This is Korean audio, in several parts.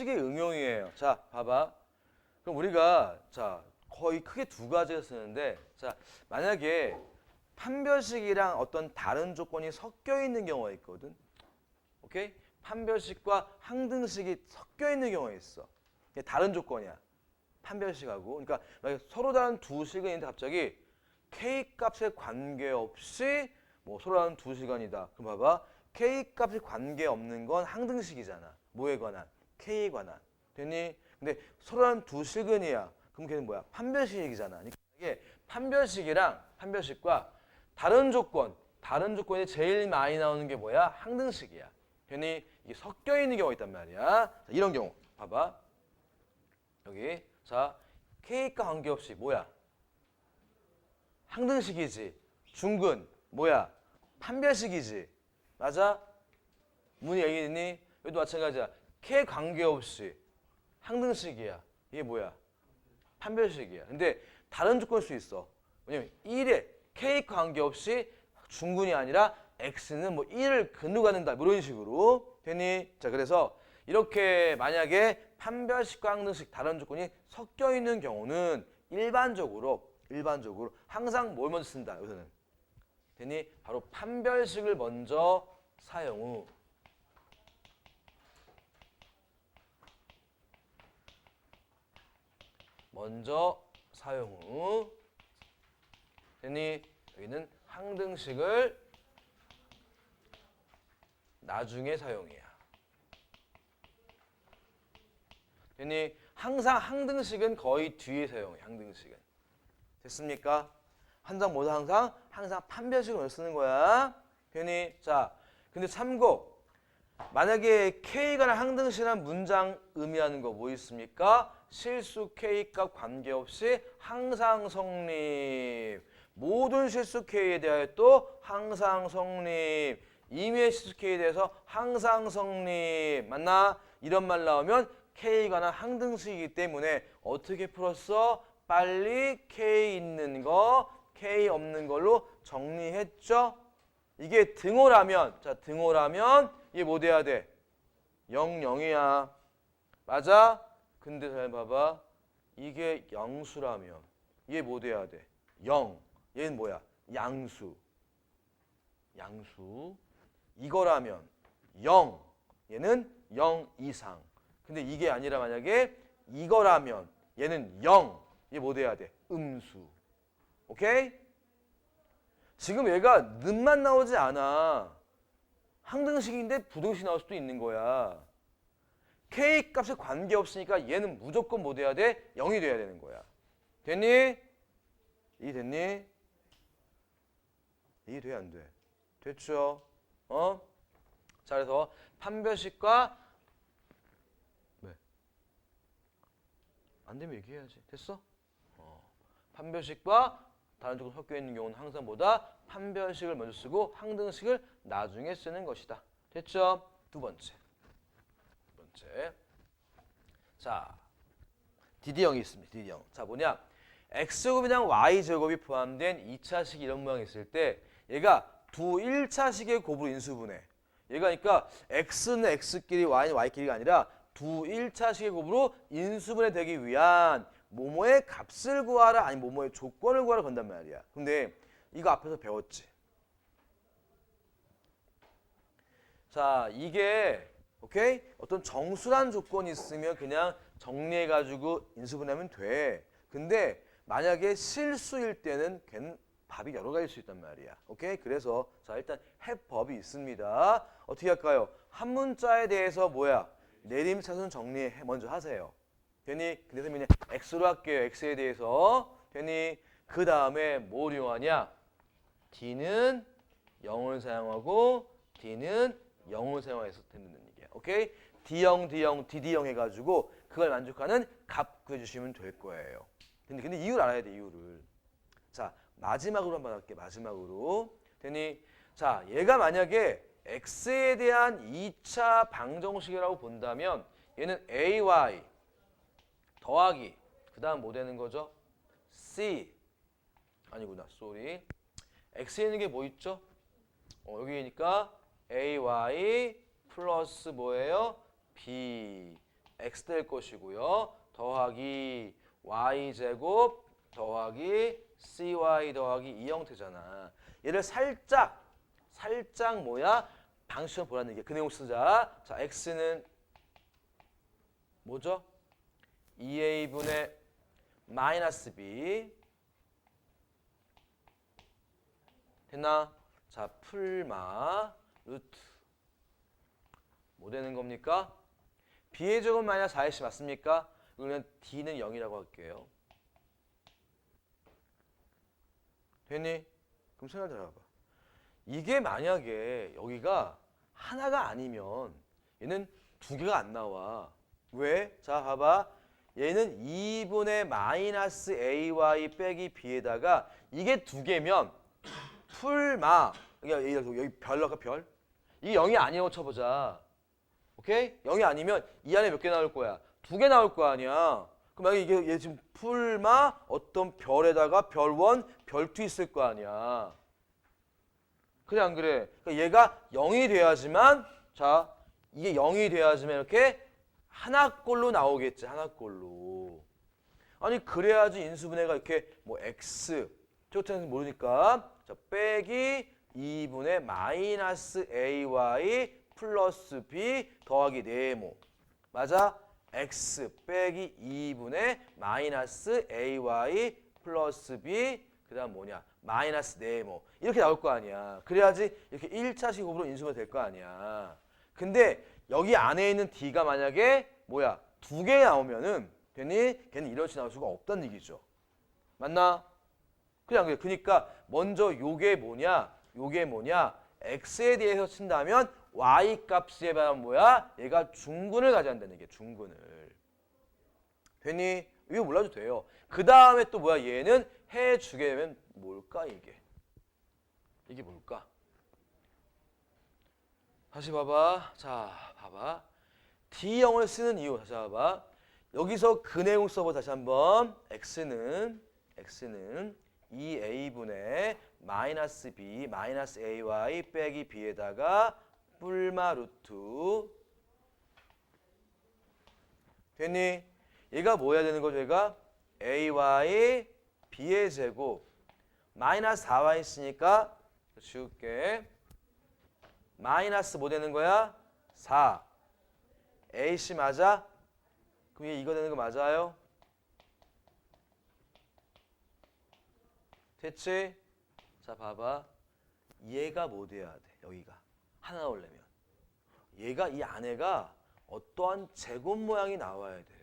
판별식의 응용이에요. 자, 봐봐. 그럼 우리가 자 거의 크게 두 가지를 쓰는데 자 만약에 판별식이랑 어떤 다른 조건이 섞여 있는 경우가 있거든. 오케이? 판별식과 항등식이 섞여 있는 경우가 있어. 다른 조건이야. 판별식하고. 그러니까 서로 다른 두 식이 있는데 갑자기 k 값에 관계없이 뭐 서로 다른 두 시간이다. 그럼 봐봐. k 값에 관계없는 건 항등식이잖아. 뭐에 관한? K에 관한. 됐니? 근데 서로 다른 두 식은이야. 그럼 걔는 뭐야? 판별식이잖아. 그러니까 이게 판별식이랑 판별식과 다른 조건, 다른 조건이 제일 많이 나오는 게 뭐야? 항등식이야. 괜히 이게 섞여 있는 경우가 있단 말이야. 자, 이런 경우 봐봐. 여기 자 K과 관계없이 뭐야? 항등식이지. 중근 뭐야? 판별식이지. 맞아? 문이 얘기했니? 여기도 마찬가지야. K 관계없이 항등식이야. 이게 뭐야? 판별식이야. 근데 다른 조건일 수 있어. 왜냐면 1에 K 관계없이 중근이 아니라 X는 뭐 1을 근으로 갖는다. 뭐 이런 식으로. 되니? 자, 그래서 이렇게 만약에 판별식과 항등식 다른 조건이 섞여 있는 경우는 일반적으로 일반적으로 항상 뭘 먼저 쓴다. 여기서는. 되니? 바로 판별식을 먼저 사용 후 먼저 사용 후 되니 여기는 항등식을 나중에 사용해야. 되니 항상 항등식은 거의 뒤에 사용해. 항등식은 됐습니까? 한장 모두 항상 항상 판별식을 쓰는 거야. 되니 자 근데 참고 만약에 K가 항등식이라는 문장 의미하는 거 뭐 있습니까? 실수 K값 관계없이 항상 성립. 모든 실수 K에 대하여 또 항상 성립. 임의의 실수 K에 대해서 항상 성립. 맞나? 이런 말 나오면 K가 항등식이기 때문에 어떻게 풀었어? 빨리 K 있는 거, K 없는 걸로 정리했죠? 이게 등호라면, 자, 등호라면 이게 뭐 돼야 돼? 0, 0이야. 맞아? 근데 잘 봐봐. 이게 양수라면 이게 뭐 돼야 돼? 0. 얘는 뭐야? 양수. 양수. 이거라면 0. 얘는 0 이상. 근데 이게 아니라 만약에 이거라면 얘는 0. 얘뭐 돼야 돼? 음수. 오케이? 지금 얘가 는만 나오지 않아. 항등식인데 부등식 나올 수도 있는 거야. K 값에 관계없으니까 얘는 무조건 뭐 돼야 돼? 0이 돼야 되는 거야. 됐니? 이 됐니? 이게 돼, 안 돼? 됐죠? 어? 자, 그래서 판별식과 왜? 안 되면 얘기해야지. 됐어? 어. 판별식과 다른 조건 섞여 있는 경우는 항상 보다 판별식을 먼저 쓰고 항등식을 나중에 쓰는 것이다. 됐죠? 두 번째. 두 번째. 자, DD형이 있습니다. DD형. 자, 뭐냐? X제곱이랑 Y제곱이 포함된 2차식 이런 모양이 있을 때 얘가 두 1차식의 곱으로 인수분해. 얘가 그러니까 X는 X끼리 Y는 Y끼리가 아니라 두 1차식의 곱으로 인수분해 되기 위한 모모의 값을 구하라 아니 모모의 조건을 구하라 건단 말이야. 근데 이거 앞에서 배웠지. 자, 이게 오케이? 어떤 정수란 조건이 있으면 그냥 정리해 가지고 인수분해하면 돼. 근데 만약에 실수일 때는 걔는 밥이 여러 가지일 수 있단 말이야. 오케이? 그래서 자, 일단 해법이 있습니다. 어떻게 할까요? 한 문자에 대해서 뭐야? 내림차순 정리 먼저 하세요. 되니? 근데 선생님이 x로 할게요. x에 대해서. 되니? 그 다음에 뭘 이용하냐? d는 0을 사용하고 d는 0을 사용해서 되는 오케이? d0, d0, dd0 해가지고 그걸 만족하는 값 구해주시면 될 거예요. 근데, 근데 이유를 알아야 돼, 이유를. 자, 마지막으로 한번 할게, 마지막으로. 되니? 자, 얘가 만약에 x에 대한 2차 방정식이라고 본다면 얘는 ay 더하기 그 다음 뭐 되는 거죠? c 아니구나, 쏘리. x에 있는 게 뭐 있죠? 어, 여기니까 ay 플러스 뭐예요? b x 될 것이고요. 더하기 y 제곱 더하기 cy 더하기 이 형태잖아. 얘를 살짝 살짝 뭐야? 방식을 보라는 게그 내용 쓰자. 자, x는 뭐죠? 2a분의 마이너스 b 됐나? 자, 풀마 루트 뭐 되는 겁니까? b의 제곱 마이너스 4ac 맞습니까? 그러면 d는 0이라고 할게요. 됐니? 그럼 생각 잘해봐. 이게 만약에 여기가 하나가 아니면 얘는 두 개가 안 나와. 왜? 자, 봐봐. 얘는 2분의 마이너스 ay 빼기 b에다가 이게 두 개면 풀마 여기, 여기, 여기 별 넣을까 별? 이게 0이 아니라고 쳐보자. 오케이? 0이 아니면 이 안에 몇 개 나올 거야? 두 개 나올 거 아니야. 그럼 만약에 이게 얘 지금 풀마 어떤 별에다가 별원, 별투 있을 거 아니야. 그래 안 그래? 그러니까 얘가 0이 돼야지만 자 이게 0이 돼야지만 이렇게 하나꼴로 나오겠지 하나꼴로. 아니 그래야지 인수분해가 이렇게 뭐 x 저것은 모르니까 자 빼기 2분의 마이너스 ay 플러스 b 더하기 네모 맞아? x 빼기 2분의 마이너스 ay 플러스 b 그 다음 뭐냐 마이너스 네모 이렇게 나올 거 아니야 그래야지 이렇게 1차식 곱으로 인수가 될거 아니야 근데 여기 안에 있는 d가 만약에 뭐야 두 개 나오면은 괜히 걔는 이런 식이 나올 수가 없다는 얘기죠 맞나? 안 그래? 그러니까 먼저 요게 뭐냐? 요게 뭐냐? x에 대해서 친다면 y 값에 반하면 뭐야? 얘가 중근을 가져야 한다는 게 중근을. 괜히 이거 몰라도 돼요. 그 다음에 또 뭐야? 얘는 해주게 되면 뭘까 이게? 이게 뭘까? 다시 봐봐. 자, 봐봐. D형을 쓰는 이유 다시 봐봐. 여기서 그 내용 써보 다시 한번. x는 x는 2a분의 마이너스 b 마이너스 ay 빼기 b에다가 뿔마 루트 됐니? 얘가 뭐 해야 되는 거죠? 얘가 ay b의 제곱 마이너스 4y 있으니까 지울게 마이너스 뭐 되는 거야? 4 ac 맞아? 그럼 얘 이거 되는 거 맞아요? 됐지? 자 봐봐 얘가 뭐 돼야 돼 여기가 하나 나오려면 얘가 이 안에가 어떠한 제곱 모양이 나와야 돼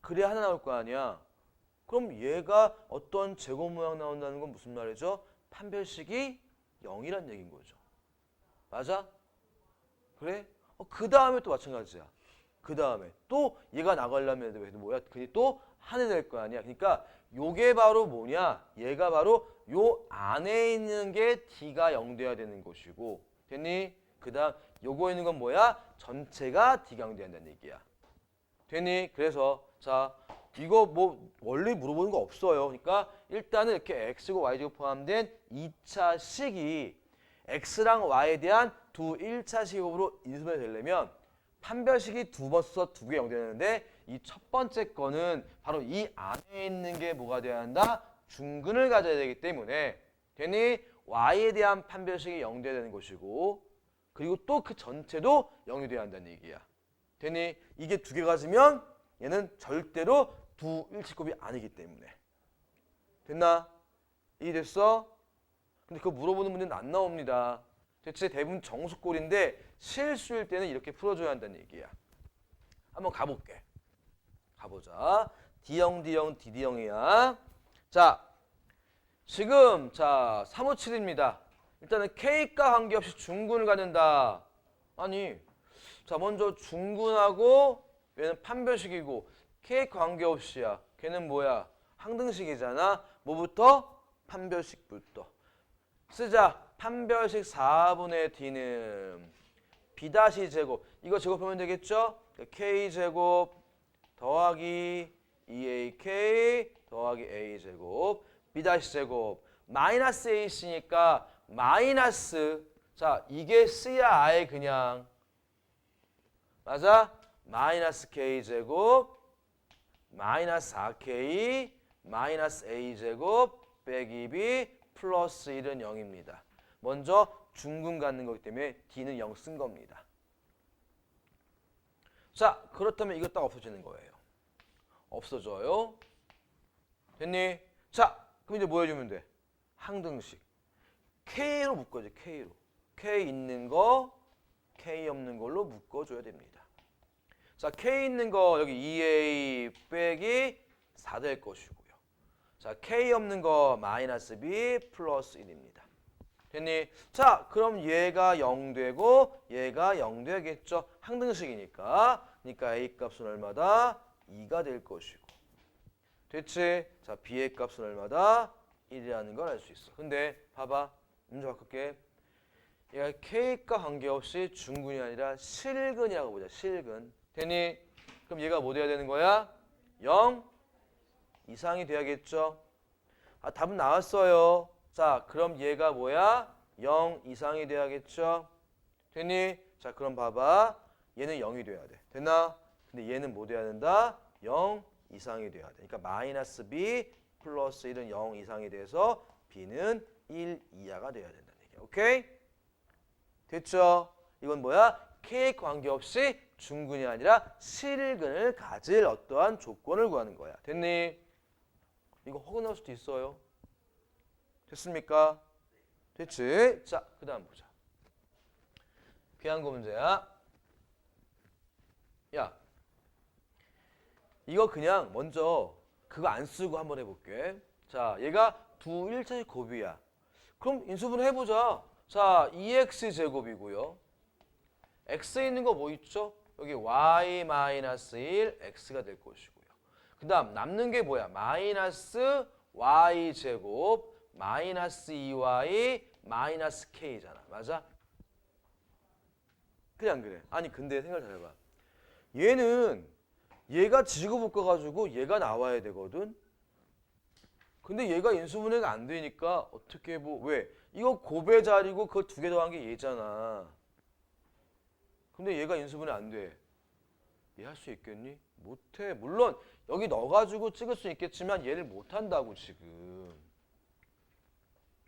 그래야 하나 나올 거 아니야 그럼 얘가 어떤 제곱 모양 나온다는 건 무슨 말이죠? 판별식이 0이란 얘기인 거죠 맞아? 그래? 어, 그 다음에 또 마찬가지야 그 다음에 또 얘가 나가려면 뭐야? 그게 또 하나 될 거 아니야 그러니까 요게 바로 뭐냐? 얘가 바로 요 안에 있는 게 D가 0 돼야 되는 것이고 됐니? 그 다음 요거 있는 건 뭐야? 전체가 D가 0 돼야 된다는 얘기야 됐니? 그래서 자 이거 뭐 원래 물어보는 거 없어요 그러니까 일단은 이렇게 X고 Y제곱 포함된 2차 식이 X랑 Y에 대한 두 1차 식으로 인수분해 되려면 판별식이 두 번 써서 두 개 0 되는데 이 첫 번째 거는 바로 이 안에 있는 게 뭐가 돼야 한다? 중근을 가져야 되기 때문에 괜히 y에 대한 판별식이 0 돼야 되는 것이고 그리고 또 그 전체도 0이 돼야 한다는 얘기야. 괜히 이게 두 개 가지면 얘는 절대로 두 일치곱이 아니기 때문에 됐나? 이해됐어? 근데 그거 물어보는 분들은 안 나옵니다. 대체 대부분 정수꼴인데 실수일 때는 이렇게 풀어줘야 한다는 얘기야. 한번 가볼게. 가보자. D형, D형, DD형이야. 자, 지금 자 357입니다. 일단은 K과 관계없이 중군을 갖는다. 아니, 자 먼저 중군하고 얘는 판별식이고 K 관계없이야. 걔는 뭐야? 항등식이잖아. 뭐부터? 판별식부터. 쓰자. 판별식 4분의 D는 B 다시 제곱. 이거 제곱하면 되겠죠? K 제곱 더하기 2AK 더하기 A 제곱 B 다시 제곱 마이너스 A 있으니까 마이너스 자 이게 C야 아예 그냥 맞아? 마이너스 k제곱 마이너스 4k 마이너스 a제곱 빼기 b 플러스 1은 0입니다. 먼저 중근 갖는 거기 때문에 d는 0 쓴 겁니다. 자, 그렇다면 이거 딱 없어지는 거예요. 없어져요. 됐니? 자, 그럼 이제 뭐 해주면 돼? 항등식. K로 묶어줘, K로. K 있는 거, K 없는 걸로 묶어줘야 됩니다. 자, K 있는 거 여기 2A 빼기 4 될 것이고요. 자, K 없는 거 마이너스 B 플러스 1입니다. 됐니? 자, 그럼 얘가 0 되고 얘가 0 되겠죠. 항등식이니까. 그러니까 A 값은 얼마다? 2가 될 것이고. 됐지? 자, B의 값은 얼마다? 1이라는 걸 알 수 있어. 근데 봐봐. 문제 바꿀게. 얘가 K과 관계없이 중근이 아니라 실근이라고 보자. 실근. 되니? 그럼 얘가 뭐 돼야 되는 거야? 0 이상이 돼야겠죠? 아, 답은 나왔어요. 자, 그럼 얘가 뭐야? 0 이상이 돼야겠죠? 되니? 자, 그럼 봐봐. 얘는 0이 돼야 돼. 됐나? 근데 얘는 뭐 돼야 된다? 0 이상이 돼야 돼. 그러니까 마이너스 b 플러스 1은 0 이상이 돼서 b는 1 이하가 돼야 된다는 얘기야. 오케이? 됐죠? 이건 뭐야? k 관계없이 중근이 아니라 실근을 가질 어떠한 조건을 구하는 거야. 됐니? 이거 허근할 수도 있어요. 됐습니까? 됐지? 자, 그 다음 보자. 귀한 거 문제야. 야, 이거 그냥 먼저 그거 안 쓰고 한번 해볼게. 자, 얘가 두 1차식 곱이야. 그럼 인수분 해보자. 자, 2x 제곱이고요. x에 있는 거 뭐 있죠? 여기 y 마이너스 1 x가 될 것이고요. 그 다음 남는 게 뭐야? 마이너스 y 제곱 마이너스 2y 마이너스 k잖아. 맞아? 안 그래? 아니 근데 생각 잘 해봐. 얘는 얘가 지구 묶어가지고 얘가 나와야 되거든. 근데 얘가 인수분해가 안 되니까 어떻게 뭐 왜? 이거 곱의 자리고 그거 두개 더한 게 얘잖아. 근데 얘가 인수분해 안 돼. 얘 할 수 있겠니? 못해. 물론 여기 넣어가지고 찍을 수 있겠지만 얘를 못한다고 지금.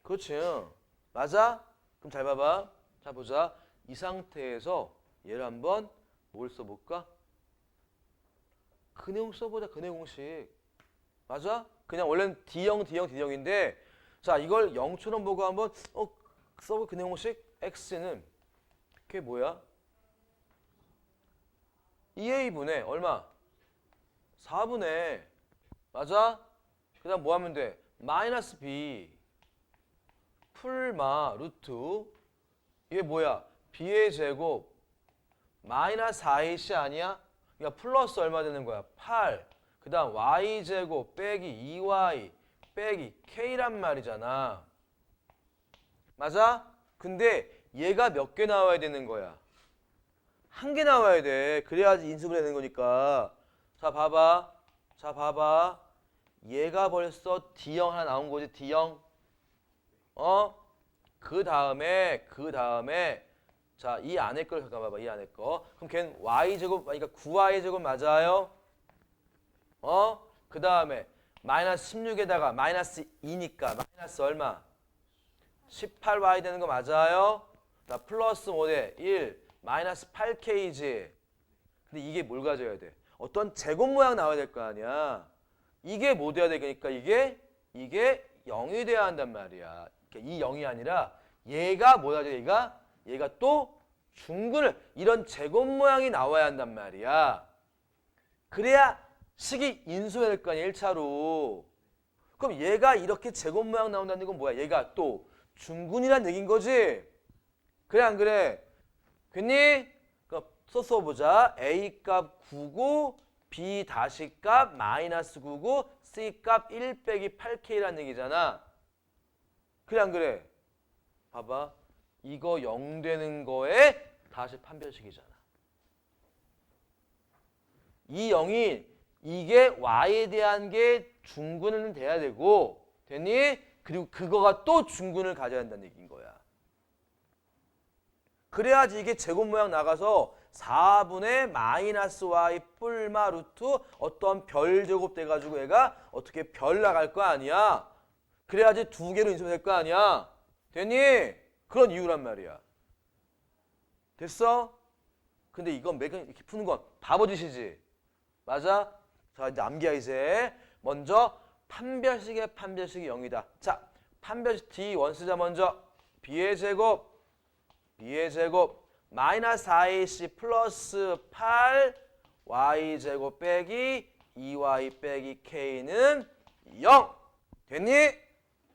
그렇지. 맞아? 그럼 잘 봐봐. 자 보자. 이 상태에서 얘를 한번 뭘 써볼까? 그 내용 써보자. 그 내용식. 맞아? 그냥 원래는 D형, D형, D형인데 자 이걸 0처럼 보고 한번 어 써볼 그 내용식 X는 그게 뭐야? 2A분의 얼마? 4분의 맞아? 그 다음 뭐 하면 돼? 마이너스 B 풀마 루트 이게 뭐야? B의 제곱 마이너스 4AC 아니야? 그러니까 플러스 얼마 되는 거야? 8. 그 다음 Y제곱 빼기 2Y 빼기 K란 말이잖아. 맞아? 근데 얘가 몇 개 나와야 되는 거야? 한 개 나와야 돼. 그래야지 인수분해 되는 거니까. 자, 봐봐. 자, 봐봐. 얘가 벌써 D형 하나 나온 거지, D형. 어? 그 다음에, 그 다음에, 자, 이 안에 걸 잠깐 봐봐, 이 안에 거. 그럼 걔는 Y제곱, 그러니까 9Y제곱 맞아요? 어? 그 다음에, 마이너스 16에다가 마이너스 2니까, 마이너스 얼마? 18Y 되는 거 맞아요? 자, 플러스 뭐대? 1, 마이너스 8K지. 근데 이게 뭘 가져야 돼? 어떤 제곱 모양 나와야 될 거 아니야. 이게 뭐 돼야 되니까 이게 이게 0이 돼야 한단 말이야. 그러니까 이 0이 아니라 얘가 뭐야 돼? 얘가 얘가 또 중근을 이런 제곱 모양이 나와야 한단 말이야. 그래야 식이 인수해야 될거 아니야 1차로. 그럼 얘가 이렇게 제곱 모양 나온다는 건 뭐야? 얘가 또 중근이란 얘기인 거지. 그래 안 그래? 그럼 써서 보자. A 값 9고 B 다시 값 마이너스 9고 C 값 1 빼기 8K라는 얘기잖아. 그래 안 그래? 봐봐. 이거 0 되는 거에 다시 판별식이잖아. 이 0이 이게 Y에 대한 게 중근은 돼야 되고 됐니? 그리고 그거가 또 중근을 가져야 한다는 얘기인 거야. 그래야지 이게 제곱 모양 나가서 4분의 마이너스 y 뿔마 루트 어떤 별 제곱 돼가지고 얘가 어떻게 별 나갈 거 아니야. 그래야지 두 개로 인수될 거 아니야. 됐니? 그런 이유란 말이야. 됐어? 근데 이건 매번 이렇게 푸는 건 바보짓이지. 맞아? 자 이제 암기야 이제. 먼저 판별식의 판별식이 0이다. 자 판별식 D 원 쓰자 먼저. B의 제곱 B의 제곱 마이너스 4AC 플러스 8 Y 제곱 빼기 2Y 빼기 K는 0 됐니?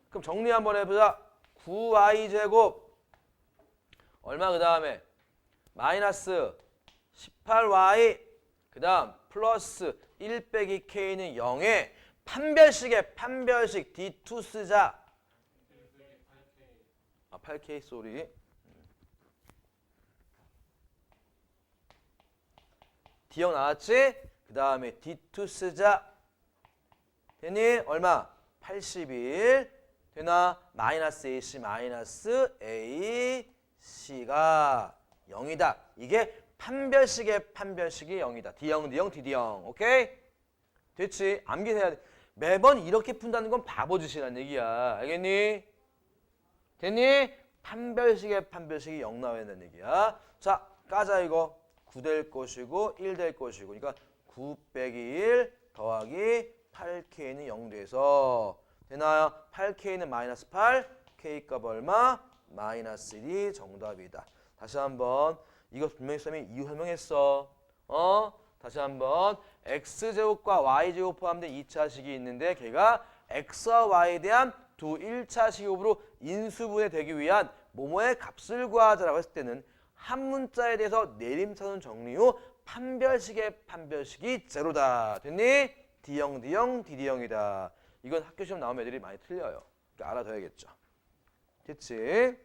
그럼 정리 한번 해보자 9Y 제곱 얼마 그 다음에 마이너스 18Y 그 다음 플러스 1 빼기 K는 0에 판별식의 판별식 D2 쓰자 아 8K 쏘리 D형 나왔지? 그 다음에 D2 쓰자. 되니? 얼마? 81. 되나? 마이너스 AC 마이너스 AC가 0이다. 이게 판별식의 판별식이 0이다. D형, D형, DD형. 오케이? 됐지? 암기해야 돼. 매번 이렇게 푼다는 건 바보짓이란 얘기야. 알겠니? 됐니? 판별식의 판별식이 0 나와야 된다는 얘기야. 자, 까자 이거. 9 될 것이고 1 될 것이고 그러니까 9 빼기 1 더하기 8K는 0 돼서 되나요? 8K는 마이너스 8 K값 얼마? 마이너스 1이 정답이다. 다시 한번 이거 분명히 쌤이 이유 설명했어. 어? 다시 한번 X제곱과 Y제곱 포함된 2차식이 있는데 걔가 X와 Y에 대한 두 1차 식으로 인수분해 되기 위한 모모의 값을 구하자라고 했을 때는 한 문자에 대해서 내림차순 정리 후 판별식의 판별식이 제로다. 됐니? D형, D형, DD형이다. 이건 학교 시험 나오면 애들이 많이 틀려요. 알아둬야겠죠. 됐지?